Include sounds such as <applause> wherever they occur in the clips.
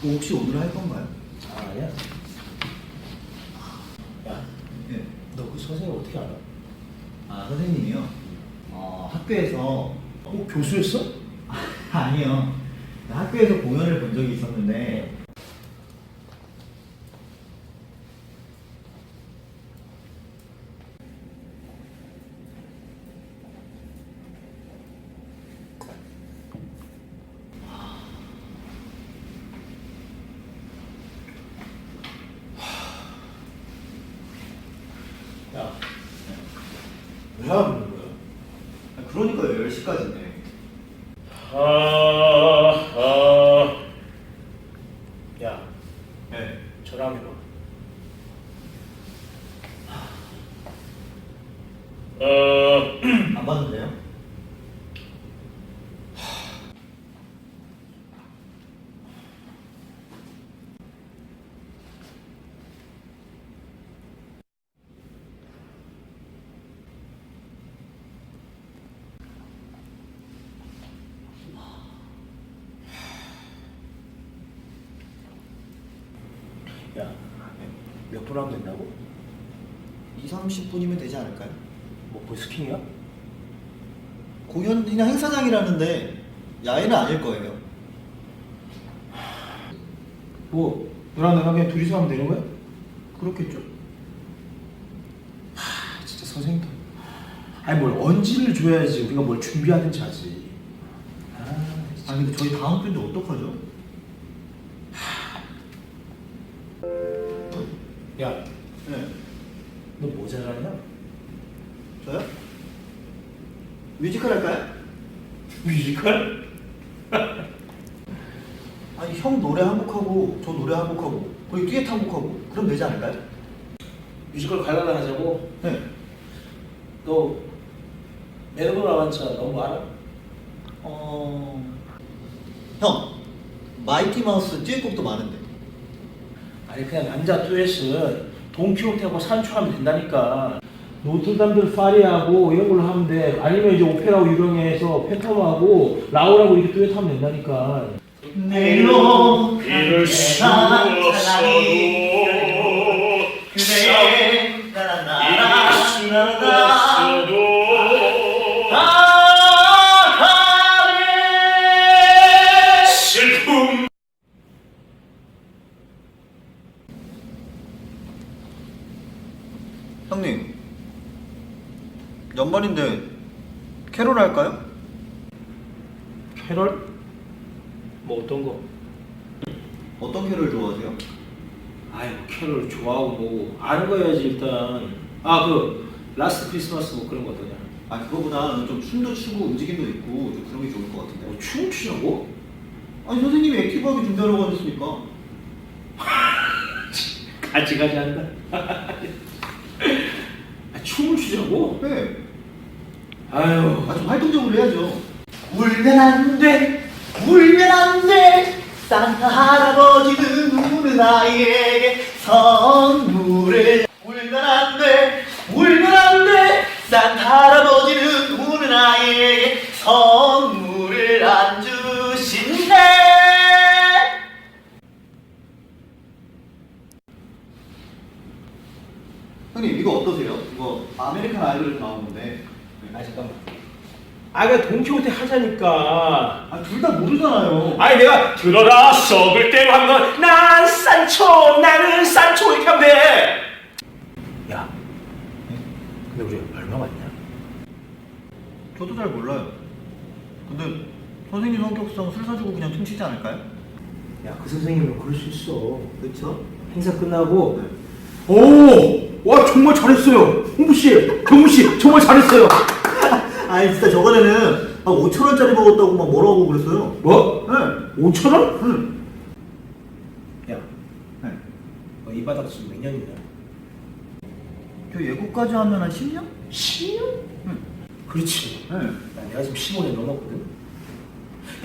그거 혹시 오늘 할 건가요? 아, 아니야. 야, 예. 너그 선생님 어떻게 알아? 아, 선생님이요? 어, 학교에서. 어, 교수였어? <laughs> 아니요. 학교에서 공연을 본 적이 있었는데. 야, 왜 하는 거야? 그러니까요, 10시까지인데. 아, 아. 야, 네. 전화 한번 해봐. 어, <clears throat> 안 받는데요? 야, 몇 분 하면 된다고? 2, 30분이면 되지 않을까요? 뭐 버스킹이야? 공연이나 행사장이라는데 야외는 아닐 거예요. 뭐 너랑 나랑 그냥 둘이서 하면 되는 거야? 그렇겠죠? 아, 진짜 선생님도. 아니 뭘 언지를 줘야지 우리가 뭘 준비하든지 하지. 아. 아니 근데 저희 다음 주인데 어떡하죠? 뮤지컬 할까요? 뮤지컬? <laughs> 아니 형 노래 한 곡하고 저 노래 한 곡하고 거기 듀엣 한 곡하고 그럼 되지 않을까요? 뮤지컬 가려고 하자고. 네. 너 메르도 라반차 너무 알아? 어... 형 마이티 마우스 듀엣 곡도 많은데 아니 그냥 남자 듀엣은 돈키호테하고 산초하면 된다니까. 노트담들 파리하고 이런 걸로 하면 돼. 아니면 이제 오페라하고 유령해서 팬텀하고 라울하고 이렇게 듀엣 하면 된다니까. 내일로 이럴 수 사랑이 그대 슬픔 형님 연말인데 캐롤 할까요? 캐럴? 뭐 어떤 거? 어떤 캐롤 좋아하세요? 아이 뭐 캐럴 좋아하고 뭐 아는 거 해야지 일단. 아 그 라스트 크리스마스 뭐 그런 거 어떠냐? 아 그거보다 좀 춤도 추고 움직임도 있고 좀 그런 게 좋을 것 같은데 뭐춤 추자고? 아니 선생님이 액티브하게 준비하라고 하셨으니까 <laughs> 가지 가지 한다. <laughs> 아, 춤을 추자고? 네. 아유. 아 좀 활동적으로 해야죠. 울면 안 돼 울면 안 돼. 산타 할아버지는 우는 아이에게 선물을. 울면 안 돼 울면 안 돼. 산타 할아버지는 우는 아이에게 선물을 안 주신대. 형님 이거 어떠세요? 이거 아메리칸 아이돌에서 나온 건데 아 잠깐만. 아 그냥 돈키호테 하자니까. 아 둘 다 모르잖아요 아니 내가 들어라 썩을 대로 하면 난 산초 나는 산초 이렇게 하면 돼. 야. 근데 우리 얼마 받냐? 저도 잘 몰라요. 근데 선생님 성격상 술 사주고 그냥 퉁치지 않을까요? 야 그 선생님은 그럴 수 있어. 그렇죠. 행사 끝나고 네. 오! 와 정말 잘했어요. 홍부 씨, 경무 씨 정말 잘했어요. <laughs> 아니 진짜 저번에는 아 5천 원짜리 먹었다고 막 뭐라고 하고 그랬어요. 뭐? 네. 5천 원? 응. 야, 네. 너이 바닥 지금 몇 년이냐? 저 예고까지 하면 한 10년? 10년? 응. 그렇지. 네. 야, 내가 지금 15년 넘었거든.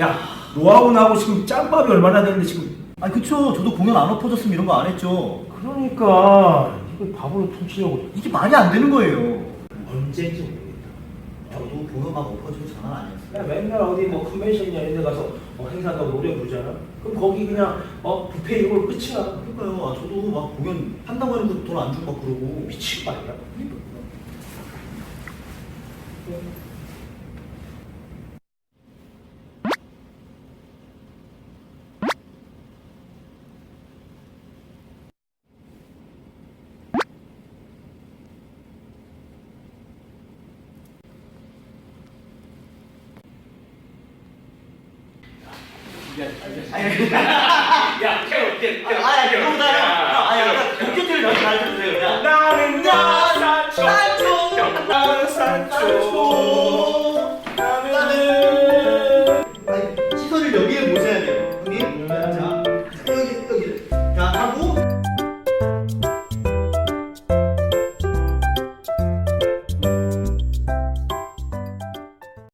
야, 너하고 나하고 지금 짬밥이 얼마나 되는데 지금. 아니 그쵸. 저도 공연 안 엎어졌으면 이런 거 안 했죠. 그러니까 이걸 바보로 퉁치려고 이게 말이 안 되는 거예요. 언제인지 모르겠다. 저도 공연 막 엎어지고 장난 아니었어요. 그냥 맨날 어디 뭐 컨벤션이나 이런 데 가서 어, 행사도 노래 부르잖아. 그럼 거기 그냥 어 뷔페 이걸 끝이야. 그러니까요. 아, 저도 막 공연 한다고 해놓고 돈안 주고 막 그러고. 미친 거 아니야? 아 야, 캐롤, 캐롤, 캐롤. 아니, 그거보다는, 아니, 아니, 도쿄트를 너무 잘 들으세요, 아, 그냥. 나는 나 산초. 산초. 나는 산초. 나는. 아니, 시선을 여기에